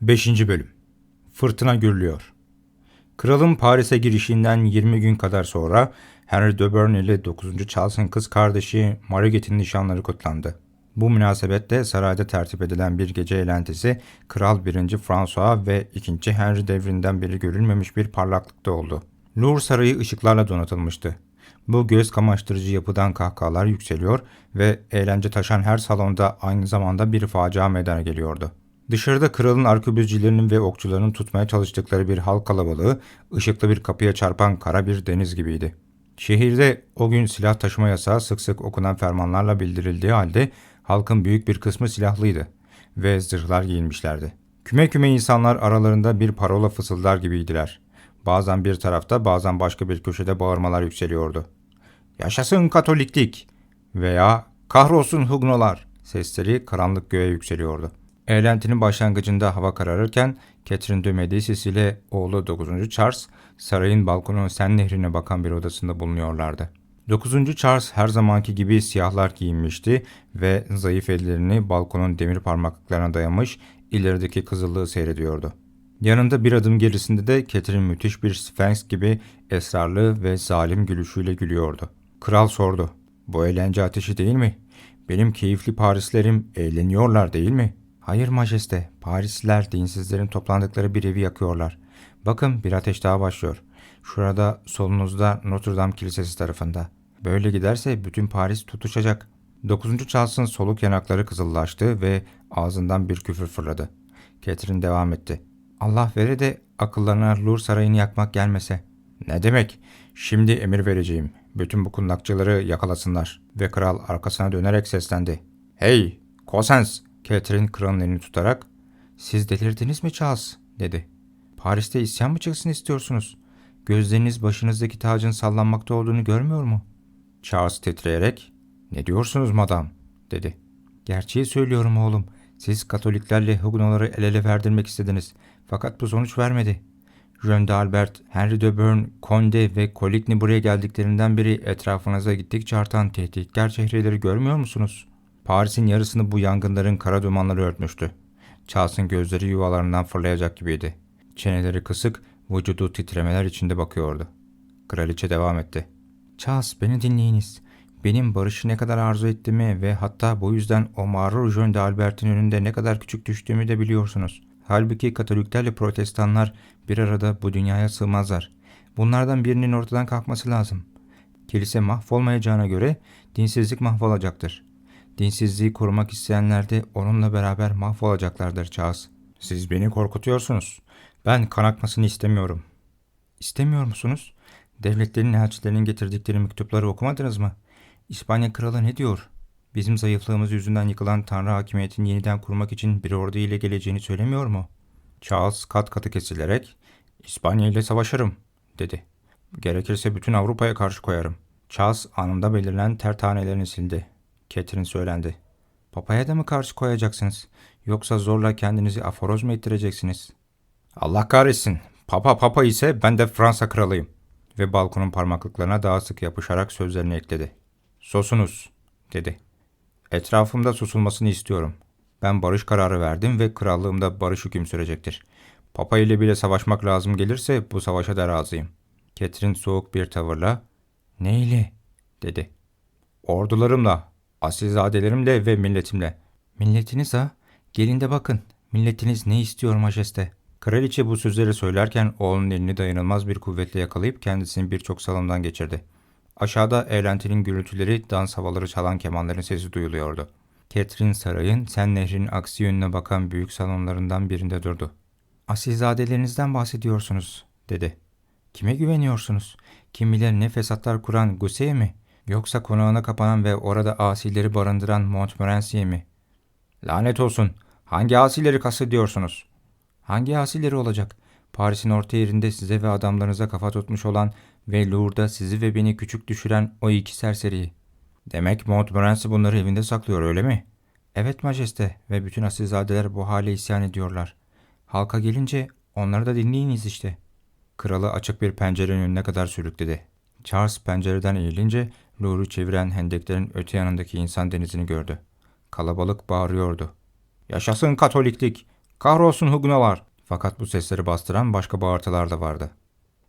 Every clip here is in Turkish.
5. Bölüm Fırtına gürlüyor. Kralın Paris'e girişinden 20 gün kadar sonra Henry de Bourgh ile 9. Charles'ın kız kardeşi Margaret'in nişanları kutlandı. Bu münasebette sarayda tertip edilen bir gece eğlentisi Kral 1. François ve 2. Henry devrinden beri görülmemiş bir parlaklıkta oldu. Louvre Sarayı ışıklarla donatılmıştı. Bu göz kamaştırıcı yapıdan kahkahalar yükseliyor ve eğlence taşan her salonda aynı zamanda bir facia meydana geliyordu. Dışarıda kralın arkebüzcilerinin ve okçularının tutmaya çalıştıkları bir halk kalabalığı ışıklı bir kapıya çarpan kara bir deniz gibiydi. Şehirde o gün silah taşıma yasağı sık sık okunan fermanlarla bildirildiği halde halkın büyük bir kısmı silahlıydı ve zırhlar giyinmişlerdi. Küme küme insanlar aralarında bir parola fısıldar gibiydiler. Bazen bir tarafta bazen başka bir köşede bağırmalar yükseliyordu. Yaşasın Katoliklik veya kahrolsun Hugnolar sesleri karanlık göğe yükseliyordu. Eğlentinin başlangıcında hava kararırken Catherine de Medicis ile oğlu 9. Charles sarayın balkonunun Sen Nehri'ne bakan bir odasında bulunuyorlardı. 9. Charles her zamanki gibi siyahlar giyinmişti ve zayıf ellerini balkonun demir parmaklıklarına dayamış ilerideki kızıllığı seyrediyordu. Yanında bir adım gerisinde de Catherine müthiş bir Sphinx gibi esrarlı ve zalim gülüşüyle gülüyordu. Kral sordu. Bu eğlence ateşi değil mi? Benim keyifli Parislerim eğleniyorlar değil mi? Hayır majeste, Parisliler dinsizlerin toplandıkları bir evi yakıyorlar. Bakın bir ateş daha başlıyor. Şurada solunuzda Notre Dame Kilisesi tarafında. Böyle giderse bütün Paris tutuşacak. Dokuzuncu Charles'ın soluk yanakları kızıllaştı ve ağzından bir küfür fırladı. Catherine devam etti. Allah vere de akıllarına Louvre Sarayı'nı yakmak gelmese. Ne demek? Şimdi emir vereceğim. Bütün bu kundakçıları yakalasınlar. Ve kral arkasına dönerek seslendi. Hey, Cossens! Catherine kralın elini tutarak ''Siz delirdiniz mi Charles?'' dedi. ''Paris'te isyan mı çıksın istiyorsunuz? Gözleriniz başınızdaki tacın sallanmakta olduğunu görmüyor mu?'' Charles titreyerek ''Ne diyorsunuz madam?'' dedi. ''Gerçeği söylüyorum oğlum. Siz Katoliklerle Huguenotları el ele verdirmek istediniz. Fakat bu sonuç vermedi. Jean d'Albert, Henry de Bourgh, Conde ve Coligny buraya geldiklerinden beri etrafınıza gittikçe artan tehditkar çehreleri görmüyor musunuz?'' Paris'in yarısını bu yangınların kara dumanları örtmüştü. Charles'ın gözleri yuvalarından fırlayacak gibiydi. Çeneleri kısık, vücudu titremeler içinde bakıyordu. Kraliçe devam etti. Charles beni dinleyiniz. Benim barışı ne kadar arzu ettiğimi ve hatta bu yüzden o mağrur Jean d'Albert'in önünde ne kadar küçük düştüğümü de biliyorsunuz. Halbuki Katoliklerle Protestanlar bir arada bu dünyaya sığmazlar. Bunlardan birinin ortadan kalkması lazım. Kilise mahvolmayacağına göre dinsizlik mahvolacaktır. Dinsizliği korumak isteyenler de onunla beraber mahvolacaklardır Charles. Siz beni korkutuyorsunuz. Ben kan akmasını istemiyorum. İstemiyor musunuz? Devletlerin elçilerinin getirdikleri mektupları okumadınız mı? İspanya kralı ne diyor? Bizim zayıflığımız yüzünden yıkılan Tanrı hakimiyetini yeniden kurmak için bir ordu ile geleceğini söylemiyor mu? Charles kat katı kesilerek İspanya ile savaşırım dedi. Gerekirse bütün Avrupa'ya karşı koyarım. Charles anında belirlen ter tanelerini sildi. Catherine söylendi. Papaya da mı karşı koyacaksınız? Yoksa zorla kendinizi aforoz mu ettireceksiniz? Allah kahretsin. Papa papa ise ben de Fransa kralıyım. Ve balkonun parmaklıklarına daha sık yapışarak sözlerini ekledi. Sosunuz, dedi. Etrafımda susulmasını istiyorum. Ben barış kararı verdim ve krallığımda barış hüküm sürecektir. Papa ile bile savaşmak lazım gelirse bu savaşa da razıyım. Catherine soğuk bir tavırla, ne ile? dedi. Ordularımla, asilzadelerimle ve milletimle. Milletiniz ha? Gelin de bakın. Milletiniz ne istiyor majeste? Kraliçe bu sözleri söylerken oğlunun elini dayanılmaz bir kuvvetle yakalayıp kendisini birçok salondan geçirdi. Aşağıda eğlentinin gürültüleri, dans havaları çalan kemanların sesi duyuluyordu. Catherine sarayın Sen Nehri'nin aksi yönüne bakan büyük salonlarından birinde durdu. Asilzadelerinizden bahsediyorsunuz, dedi. Kime güveniyorsunuz? Kim bilir ne fesatlar kuran Gusse'ye mi? Yoksa konağına kapanan ve orada asileri barındıran Montmorency'ye mi? Lanet olsun. Hangi asileri kastediyorsunuz? Hangi asileri olacak? Paris'in orta yerinde size ve adamlarınıza kafa tutmuş olan ve Louvre'da sizi ve beni küçük düşüren o iki serseriyi. Demek Montmorency bunları evinde saklıyor öyle mi? Evet majeste ve bütün asilzadeler bu hale isyan ediyorlar. Halka gelince onları da dinleyiniz işte. Kralı açık bir pencerenin önüne kadar sürükledi. Charles pencereden eğilince Louvre'u çeviren hendeklerin öte yanındaki insan denizini gördü. Kalabalık bağırıyordu. Yaşasın Katoliklik! Kahrolsun Hugunolar. Fakat bu sesleri bastıran başka bağırtılar da vardı.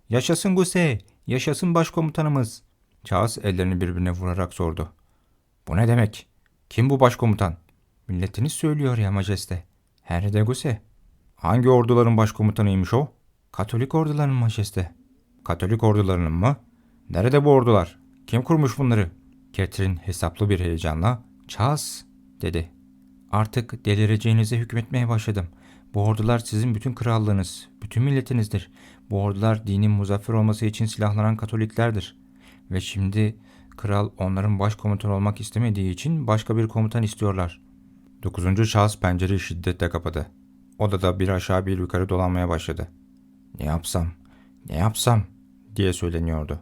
Yaşasın Guse, yaşasın başkomutanımız. Charles ellerini birbirine vurarak sordu. Bu ne demek? Kim bu başkomutan? Milletiniz söylüyor ya majeste. Henry de Guse. Hangi orduların başkomutanıymış o? Katolik orduların majeste. Katolik ordularının mı? Nerede bu ordular? Kim kurmuş bunları? Catherine hesaplı bir heyecanla Charles dedi. Artık delireceğinize hükmetmeye başladım. Bu ordular sizin bütün krallığınız, bütün milletinizdir. Bu ordular dinin muzaffer olması için silahlanan Katoliklerdir. Ve şimdi kral onların başkomutan olmak istemediği için başka bir komutan istiyorlar. 9. Charles pencereyi şiddetle kapadı. Odada bir aşağı bir yukarı dolanmaya başladı. Ne yapsam, ne yapsam diye söyleniyordu.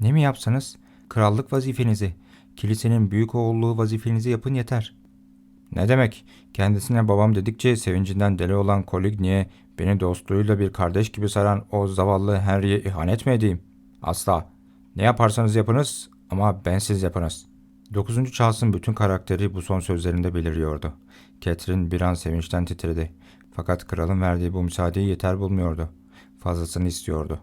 Ne mi yapsanız? Krallık vazifenizi, kilisenin büyük oğulluğu vazifenizi yapın yeter. Ne demek? Kendisine babam dedikçe sevincinden deli olan Coligny'e beni dostluğuyla bir kardeş gibi saran o zavallı Henry'e ihanet mi edeyim? Asla. Ne yaparsanız yapınız ama bensiz yapınız. 9. Charles'ın bütün karakteri bu son sözlerinde beliriyordu. Catherine bir an sevinçten titredi. Fakat kralın verdiği bu müsaadeyi yeter bulmuyordu. Fazlasını istiyordu.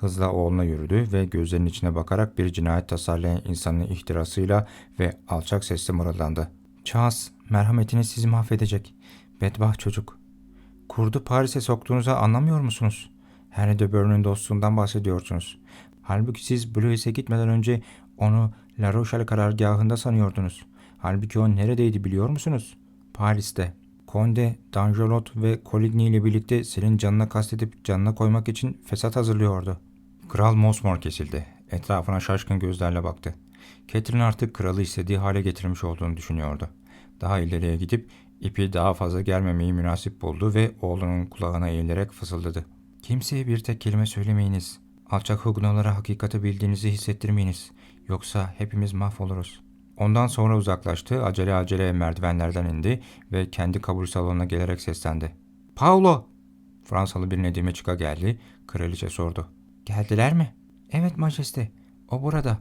Hızla oğluna yürüdü ve gözlerinin içine bakarak bir cinayet tasarlayan insanın ihtirasıyla ve alçak sesle mırıldandı. Charles, merhametiniz sizi mahvedecek. Bedbaht çocuk. Kurdu Paris'e soktuğunuza anlamıyor musunuz? Henry de Bourgh'un dostluğundan bahsediyorsunuz. Halbuki siz Blois'e gitmeden önce onu La Rochelle karargahında sanıyordunuz. Halbuki o neredeydi biliyor musunuz? Paris'te. Conde, Dangelot ve Coligny ile birlikte senin canına kastedip canına koymak için fesat hazırlıyordu. Kral mosmor kesildi. Etrafına şaşkın gözlerle baktı. Catherine artık kralı istediği hale getirmiş olduğunu düşünüyordu. Daha ileriye gidip ipi daha fazla germemeyi münasip buldu ve oğlunun kulağına eğilerek fısıldadı. Kimseye bir tek kelime söylemeyiniz. Alçak Huguenotlara hakikati bildiğinizi hissettirmeyiniz. Yoksa hepimiz mahvoluruz. Ondan sonra uzaklaştı, acele acele merdivenlerden indi ve kendi kabul salonuna gelerek seslendi. Paulo! Fransalı bir Nedime çıka geldi, kraliçe sordu. Geldiler mi? Evet majeste, o burada.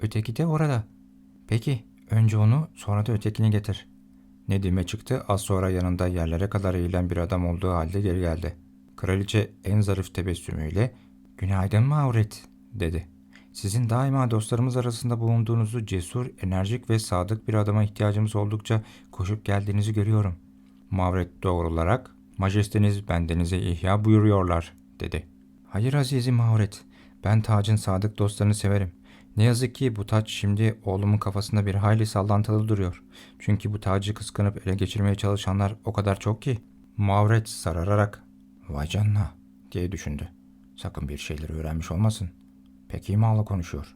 Öteki de orada. Peki, önce onu sonra da ötekini getir. Nedime çıktı, az sonra yanında yerlere kadar eğilen bir adam olduğu halde geri geldi. Kraliçe en zarif tebessümüyle, ''Günaydın Mauret'' dedi. Sizin daima dostlarımız arasında bulunduğunuzu cesur, enerjik ve sadık bir adama ihtiyacımız oldukça koşup geldiğinizi görüyorum. Mavret doğrularak, majesteniz bendenize ihya buyuruyorlar, dedi. Hayır azizim Mavret, ben tacın sadık dostlarını severim. Ne yazık ki bu taç şimdi oğlumun kafasında bir hayli sallantılı duruyor. Çünkü bu tacı kıskanıp ele geçirmeye çalışanlar o kadar çok ki. Mavret sarararak, vay canına diye düşündü. Sakın bir şeyleri öğrenmiş olmasın. Pek imalı konuşuyor.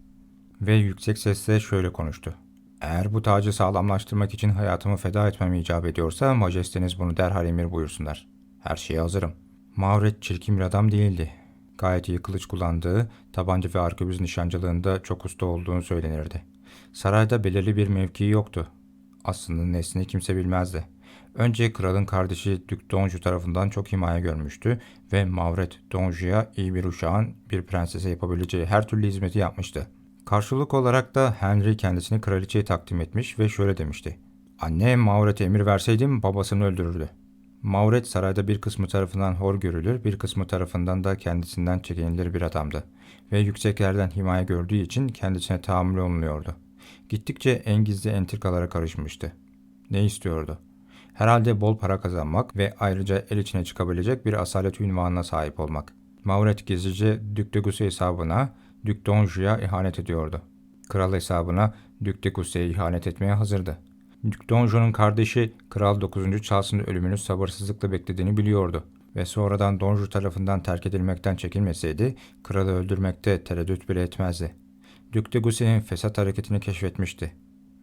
Ve yüksek sesle şöyle konuştu. Eğer bu tacı sağlamlaştırmak için hayatımı feda etmem icap ediyorsa majesteniz bunu derhal emir buyursunlar. Her şeye hazırım. Mavret çirkin bir adam değildi. Gayet iyi kılıç kullandığı, tabanca ve arkebüz nişancılığında çok usta olduğunu söylenirdi. Sarayda belirli bir mevkii yoktu. Aslında neslini kimse bilmezdi. Önce kralın kardeşi Dük Donju tarafından çok himaye görmüştü ve Mavret Donju'ya iyi bir uşağın bir prensese yapabileceği her türlü hizmeti yapmıştı. Karşılık olarak da Henry kendisini kraliçeye takdim etmiş ve şöyle demişti. Anne Mavret'e emir verseydim babasını öldürürdü. Mavret sarayda bir kısmı tarafından hor görülür, bir kısmı tarafından da kendisinden çekinilir bir adamdı. Ve yüksek yerden himaye gördüğü için kendisine tahammül olunuyordu. Gittikçe en gizli entrikalara karışmıştı. Ne istiyordu? Herhalde bol para kazanmak ve ayrıca el içine çıkabilecek bir asalet ünvanına sahip olmak. Mavret gizlice Dük de Gusset hesabına Dük Donju'ya ihanet ediyordu. Kral hesabına Dük de Gusset'e ihanet etmeye hazırdı. Dük Donju'nun kardeşi Kral 9. Charles'ın ölümünü sabırsızlıkla beklediğini biliyordu ve sonradan Donju tarafından terk edilmekten çekinmeseydi kralı öldürmekte tereddüt bile etmezdi. Dük de Gusset'in fesat hareketini keşfetmişti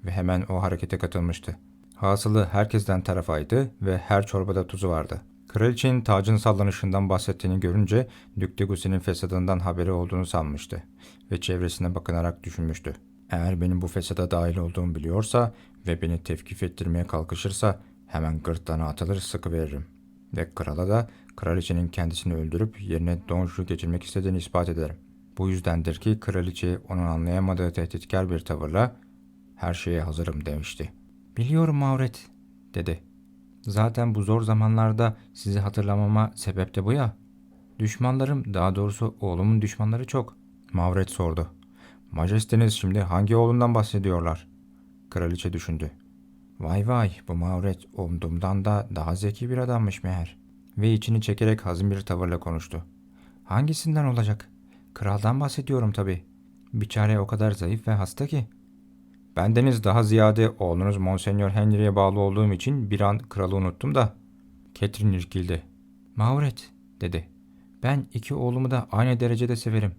ve hemen o harekete katılmıştı. Hasılı herkesten tarafaydı ve her çorbada tuzu vardı. Kraliçenin tacın sallanışından bahsettiğini görünce Dük de Gusset'in fesadından haberi olduğunu sanmıştı ve çevresine bakınarak düşünmüştü. Eğer benim bu fesada dahil olduğumu biliyorsa ve beni tevkif ettirmeye kalkışırsa hemen gırtlağına atılır sıkı veririm. Ve krala da kraliçenin kendisini öldürüp yerine Donju geçirmek istediğini ispat ederim. Bu yüzdendir ki kraliçe onun anlayamadığı tehditkar bir tavırla her şeye hazırım demişti. Biliyorum Mavret, dedi. Zaten bu zor zamanlarda sizi hatırlamama sebep de bu ya. Düşmanlarım, daha doğrusu oğlumun düşmanları çok. Mavret sordu. Majesteniz şimdi hangi oğlundan bahsediyorlar? Kraliçe düşündü. Vay vay bu Mavret umduğumdan da daha zeki bir adammış meğer. Ve içini çekerek hazin bir tavırla konuştu. Hangisinden olacak? Kraldan bahsediyorum tabii. Biçare o kadar zayıf ve hasta ki. Bendeniz daha ziyade oğlunuz Monsenyor Henry'e bağlı olduğum için bir an kralı unuttum da. Catherine irkildi. Mavret dedi. Ben iki oğlumu da aynı derecede severim.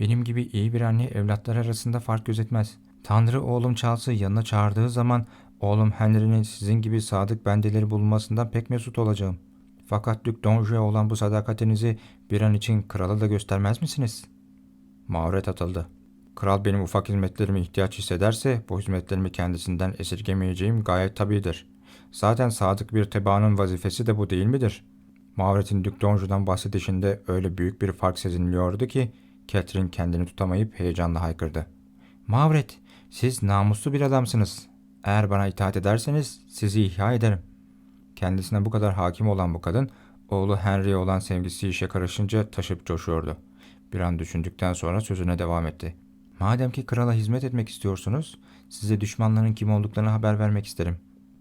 Benim gibi iyi bir anne evlatlar arasında fark gözetmez. Tanrı oğlum Charles'ı yanına çağırdığı zaman oğlum Henry'nin sizin gibi sadık bendeleri bulunmasından pek mesut olacağım. Fakat Duke Donjou'ya olan bu sadakatinizi bir an için krala da göstermez misiniz? Mavret atıldı. Kral benim ufak hizmetlerime ihtiyaç hissederse bu hizmetlerimi kendisinden esirgemeyeceğim gayet tabidir. Zaten sadık bir tebaanın vazifesi de bu değil midir? Mavret'in Duke Donjou'dan bahsedişinde öyle büyük bir fark sezinliyordu ki Catherine kendini tutamayıp heyecanla haykırdı. Mavret, siz namuslu bir adamsınız. Eğer bana itaat ederseniz sizi ihya ederim. Kendisine bu kadar hakim olan bu kadın, oğlu Henry'e olan sevgisi işe karışınca taşıp coşuyordu. Bir an düşündükten sonra sözüne devam etti. Madem ki krala hizmet etmek istiyorsunuz, size düşmanların kim olduklarını haber vermek isterim.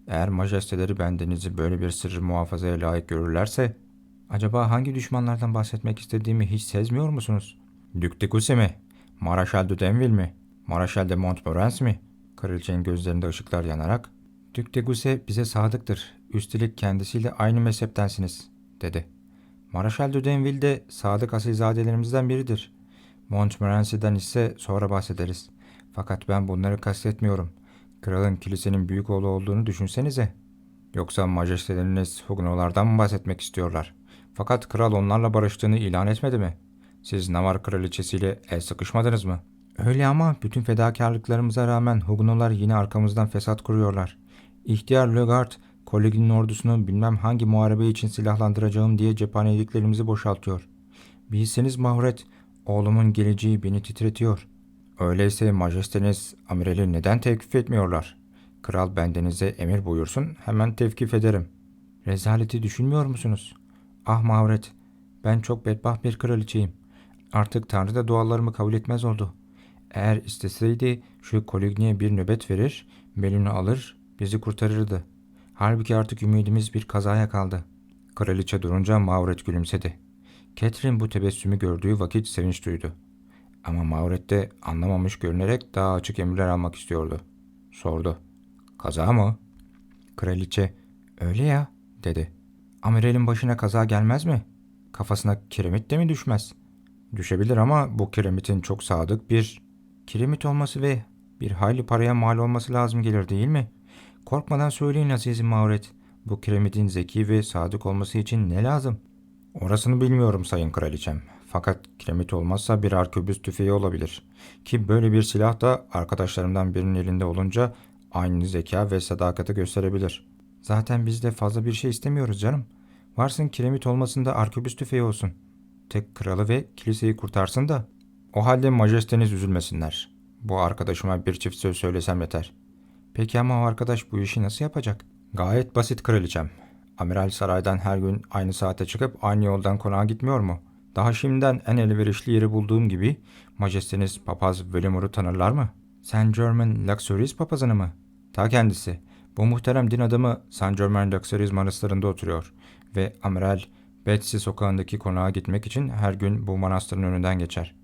Eğer majesteleri bendenizi böyle bir sırrı muhafazaya layık görürlerse, acaba hangi düşmanlardan bahsetmek istediğimi hiç sezmiyor musunuz? Duc de Guise mi? Maraşal de Denville mi? Maraşal de Montmorency mi? Kraliçenin gözlerinde ışıklar yanarak, Duc de Guise bize sadıktır. Üstelik kendisiyle aynı mezheptensiniz, dedi. Maraşal de Denville de sadık asilzadelerimizden biridir. Montmorency'den ise sonra bahsederiz. Fakat ben bunları kastetmiyorum. Kralın kilisenin büyük oğlu olduğunu düşünsenize. Yoksa majesteleriniz Huguenotlardan mı bahsetmek istiyorlar? Fakat kral onlarla barıştığını ilan etmedi mi? Siz Navar kraliçesiyle el sıkışmadınız mı? Öyle ama bütün fedakarlıklarımıza rağmen Huguenotlar yine arkamızdan fesat kuruyorlar. İhtiyar Legard, Coligny'nin ordusunu bilmem hangi muharebe için silahlandıracağım diye cephaneliklerimizi boşaltıyor. Bilseniz Mahret, oğlumun geleceği beni titretiyor. Öyleyse majesteniz amirali neden tevkif etmiyorlar? Kral bendenize emir buyursun hemen tevkif ederim. Rezaleti düşünmüyor musunuz? Ah Mahret, ben çok bedbaht bir kraliçeyim. Artık Tanrı da dualarımı kabul etmez oldu. Eğer isteseydi şu Coligny'e bir nöbet verir, Melun'u alır, bizi kurtarırdı. Halbuki artık ümidimiz bir kazaya kaldı. Kraliçe durunca Mavret gülümsedi. Catherine bu tebessümü gördüğü vakit sevinç duydu. Ama Mavret de anlamamış görünerek daha açık emirler almak istiyordu. Sordu. Kaza mı? Kraliçe, öyle ya, dedi. Amiralin başına kaza gelmez mi? Kafasına kiremit de mi düşmez? Düşebilir ama bu kiremitin çok sadık bir kiremit olması ve bir hayli paraya mal olması lazım gelir değil mi? Korkmadan söyleyin azizim Mavret. Bu kiremitin zeki ve sadık olması için ne lazım? Orasını bilmiyorum sayın kraliçem. Fakat kiremit olmazsa bir arkebüs tüfeği olabilir. Ki böyle bir silah da arkadaşlarımdan birinin elinde olunca aynı zeka ve sadakati gösterebilir. Zaten biz de fazla bir şey istemiyoruz canım. Varsın kiremit olmasında arkebüs tüfeği olsun. Tek kralı ve kiliseyi kurtarsın da. O halde majesteniz üzülmesinler. Bu arkadaşıma bir çift söz söylesem yeter. Peki ama o arkadaş bu işi nasıl yapacak? Gayet basit kraliçem. Amiral saraydan her gün aynı saate çıkıp aynı yoldan konağa gitmiyor mu? Daha şimdiden en elverişli yeri bulduğum gibi majesteniz papaz Velimur'u tanırlar mı? Saint Germain Luxuries papazını mı? Ta kendisi. Bu muhterem din adamı Saint Germain Luxuries manastırında oturuyor ve Amiral Betsy sokağındaki konağa gitmek için her gün bu manastırın önünden geçer.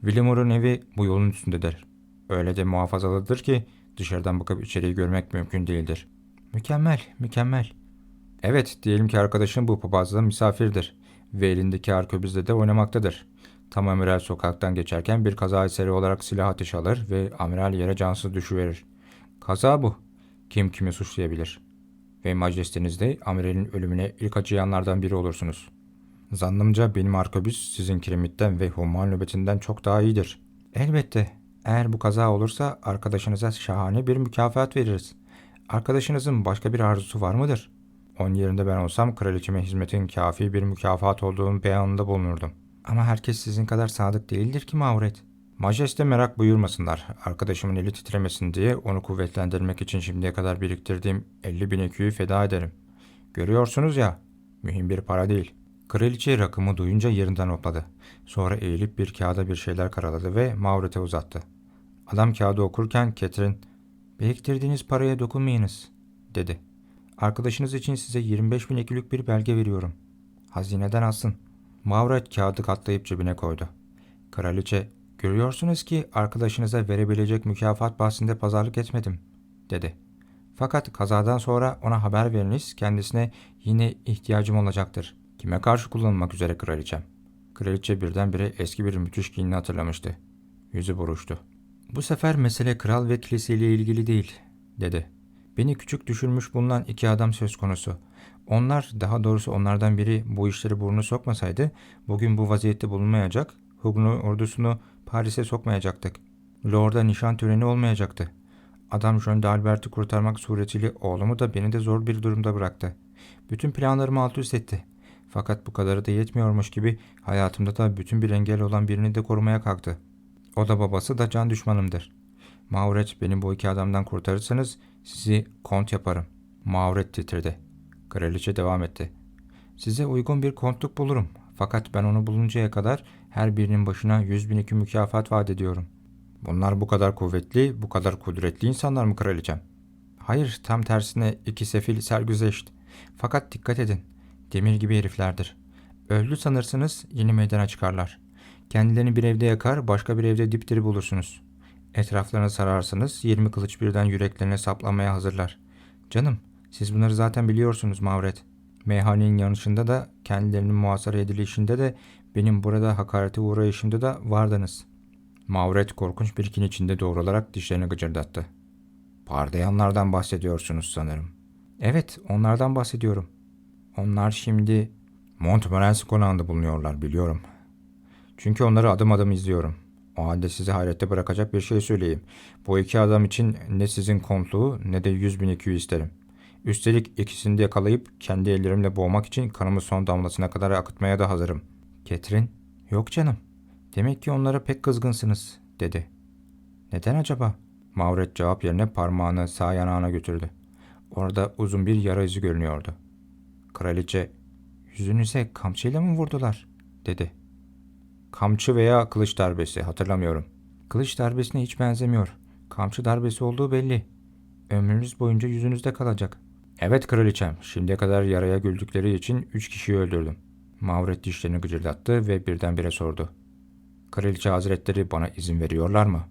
William'ın evi bu yolun üstündedir. Öyle de muhafazalıdır ki dışarıdan bakıp içeriği görmek mümkün değildir. Mükemmel, mükemmel. Evet, diyelim ki arkadaşın bu papazda misafirdir ve elindeki arkebüzle de oynamaktadır. Tam amiral sokaktan geçerken bir kaza eseri olarak silah ateşi alır ve amiral yere cansız düşüverir. Kaza bu. Kim kimi suçlayabilir? Ve majesteniz de amiralin ölümüne ilk acıyanlardan biri olursunuz. Zannımca benim arkebüs sizin kiremitten ve humman nöbetinden çok daha iyidir. Elbette. Eğer bu kaza olursa arkadaşınıza şahane bir mükafat veririz. Arkadaşınızın başka bir arzusu var mıdır? Onun yerinde ben olsam kraliçeme hizmetin kafi bir mükafat olduğunu beyanında bulunurdum. Ama herkes sizin kadar sadık değildir ki Mavret. Majeste merak buyurmasınlar. Arkadaşımın eli titremesin diye onu kuvvetlendirmek için şimdiye kadar biriktirdiğim 50 bin eküyü feda ederim. Görüyorsunuz ya, mühim bir para değil. Kraliçe rakımı duyunca yerinden hopladı. Sonra eğilip bir kağıda bir şeyler karaladı ve Mavret'e uzattı. Adam kağıdı okurken Catherine, biriktirdiğiniz paraya dokunmayınız, dedi. Arkadaşınız için size 25 bin ekülük bir belge veriyorum. Hazineden alsın. Mavret kağıdı katlayıp cebine koydu. Kraliçe, görüyorsunuz ki arkadaşınıza verebilecek mükafat bahsinde pazarlık etmedim, dedi. Fakat kazadan sonra ona haber veriniz, kendisine yine ihtiyacım olacaktır. Kime karşı kullanılmak üzere kraliçem? Kraliçe birdenbire eski bir müthiş kinini hatırlamıştı. Yüzü buruştu. Bu sefer mesele kral ve kiliseyle ilgili değil, dedi. Beni küçük düşürmüş bulunan iki adam söz konusu. Onlar, daha doğrusu onlardan biri bu işleri burnunu sokmasaydı, bugün bu vaziyette bulunmayacak, Huguenot ordusunu Paris'e sokmayacaktık. Lord'a nişan töreni olmayacaktı. Adam Jean d'Albert'i kurtarmak suretiyle oğlumu da beni de zor bir durumda bıraktı. Bütün planlarımı alt üst etti. Fakat bu kadarı da yetmiyormuş gibi hayatımda da bütün bir engel olan birini de korumaya kalktı. O da babası da can düşmanımdır. Mauret beni bu iki adamdan kurtarırsanız sizi kont yaparım. Mauret titredi. Kraliçe devam etti. Size uygun bir kontluk bulurum. Fakat ben onu buluncaya kadar her birinin başına yüz bin iki mükafat vaat ediyorum. Bunlar bu kadar kuvvetli, bu kadar kudretli insanlar mı kraliçem? Hayır, tam tersine iki sefil sergüzeşt. Fakat dikkat edin, demir gibi heriflerdir. Öldü sanırsınız, yeni meydana çıkarlar. Kendilerini bir evde yakar, başka bir evde dipdiri bulursunuz. Etraflarını sararsınız, yirmi kılıç birden yüreklerine saplamaya hazırlar. Canım, siz bunları zaten biliyorsunuz Mavret. Meyhanenin yanışında da, kendilerinin muhasara edilişinde de, benim burada hakarete uğrayışımda da vardınız. Mavret korkunç bir kin içinde doğrularak dişlerini gıcırdattı. Pardayanlardan bahsediyorsunuz sanırım. Evet, onlardan bahsediyorum. Onlar şimdi Montmorency konağında bulunuyorlar biliyorum. Çünkü onları adım adım izliyorum. O halde sizi hayrette bırakacak bir şey söyleyeyim. Bu iki adam için ne sizin kontluğu ne de yüz bin iki isterim. Üstelik ikisini de yakalayıp kendi ellerimle boğmak için kanımı son damlasına kadar akıtmaya da hazırım. Ketrin, yok canım. Demek ki onlara pek kızgınsınız, dedi. Neden acaba? Mavret cevap yerine parmağını sağ yanağına götürdü. Orada uzun bir yara izi görünüyordu. Kraliçe, yüzünüze kamçıyla mı vurdular? dedi. Kamçı veya kılıç darbesi hatırlamıyorum. Kılıç darbesine hiç benzemiyor. Kamçı darbesi olduğu belli. Ömrünüz boyunca yüzünüzde kalacak. Evet kraliçem, şimdiye kadar yaraya güldükleri için üç kişiyi öldürdüm. Mavret dişlerini gıcırdattı ve birdenbire sordu. Kraliçe hazretleri bana izin veriyorlar mı?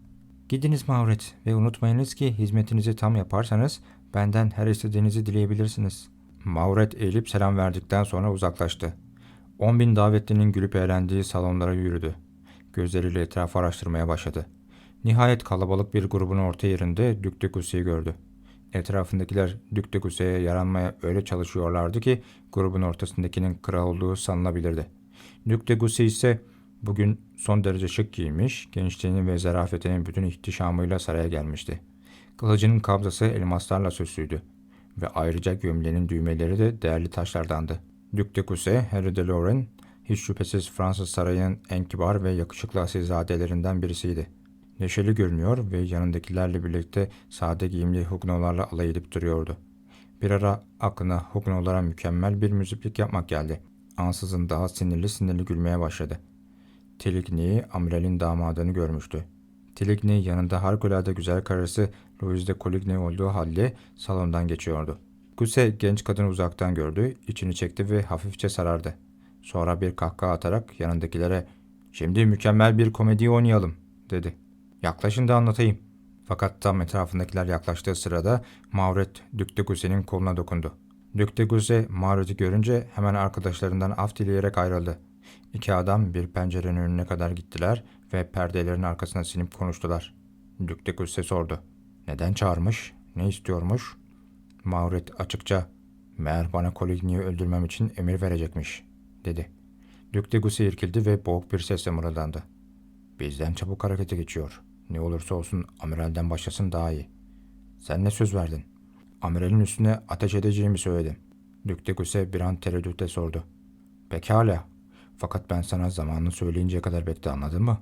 Gidiniz Mavret ve unutmayınız ki hizmetinizi tam yaparsanız benden her istediğinizi dileyebilirsiniz. Mavret eğilip selam verdikten sonra uzaklaştı. On bin davetlinin gülüp eğlendiği salonlara yürüdü. Gözleriyle etrafı araştırmaya başladı. Nihayet kalabalık bir grubun orta yerinde de Gusse'yi gördü. Etrafındakiler Gusse'ye yaranmaya öyle çalışıyorlardı ki grubun ortasındakinin kral olduğu sanılabilirdi. Gusse ise bugün son derece şık giymiş, gençliğinin ve zarafetinin bütün ihtişamıyla saraya gelmişti. Kılıcının kabzası elmaslarla süslüydü ve ayrıca gömleğinin düğmeleri de değerli taşlardandı. Gusse, Harry de Lorraine, hiç şüphesiz Fransız sarayının en kibar ve yakışıklı asilzadelerinden birisiydi. Neşeli görünüyor ve yanındakilerle birlikte sade giyimli Huguenotlarla alay edip duruyordu. Bir ara aklına Huguenotlara mükemmel bir müziklik yapmak geldi. Ansızın daha sinirli sinirli gülmeye başladı. Teligny, amiralin damadını görmüştü. Teligny yanında harikulade güzel karısı Louise de Coligny olduğu halde salondan geçiyordu. Guse genç kadını uzaktan gördü, içini çekti ve hafifçe sarardı. Sonra bir kahkaha atarak yanındakilere ''Şimdi mükemmel bir komedi oynayalım'' dedi. ''Yaklaşın da anlatayım.'' Fakat tam etrafındakiler yaklaştığı sırada Mauret Duc de Gusse'nin koluna dokundu. Duc de Gusse Mauret'i görünce hemen arkadaşlarından af dileyerek ayrıldı. İki adam bir pencerenin önüne kadar gittiler ve perdelerin arkasına sinip konuştular. Duc de Gusse sordu. Neden çağırmış? Ne istiyormuş? Mauret açıkça meğer bana Coligny'yi öldürmem için emir verecekmiş dedi. Duc de Gusse irkildi ve boğuk bir sesle mırıldandı. Bizden çabuk harekete geçiyor. Ne olursa olsun amiralden başlasın daha iyi. Sen ne söz verdin? Amiralin üstüne ateş edeceğimi söyledim. Duc de Gusse bir an tereddütle sordu. Pekala. Fakat ben sana zamanını söyleyinceye kadar bekle anladın mı?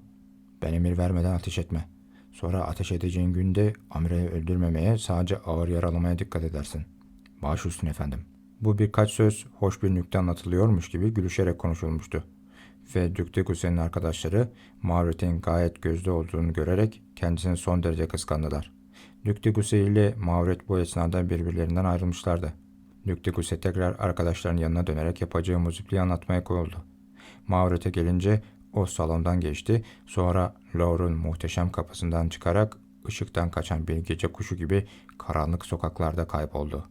Ben emir vermeden ateş etme. Sonra ateş edeceğin günde amirayı öldürmemeye sadece ağır yaralamaya dikkat edersin. Baş üstüne efendim. Bu birkaç söz hoş bir nükte anlatılıyormuş gibi gülüşerek konuşulmuştu. Ve Gousset'in arkadaşları Mavret'in gayet gözde olduğunu görerek kendisini son derece kıskandılar. De Gousset ile Mavret bu esnada birbirlerinden ayrılmışlardı. De Gousset tekrar arkadaşlarının yanına dönerek yapacağı muzipliği anlatmaya koyuldu. Mavret'e gelince o salondan geçti. Sonra Laure'un muhteşem kapısından çıkarak ışıktan kaçan bir gece kuşu gibi karanlık sokaklarda kayboldu.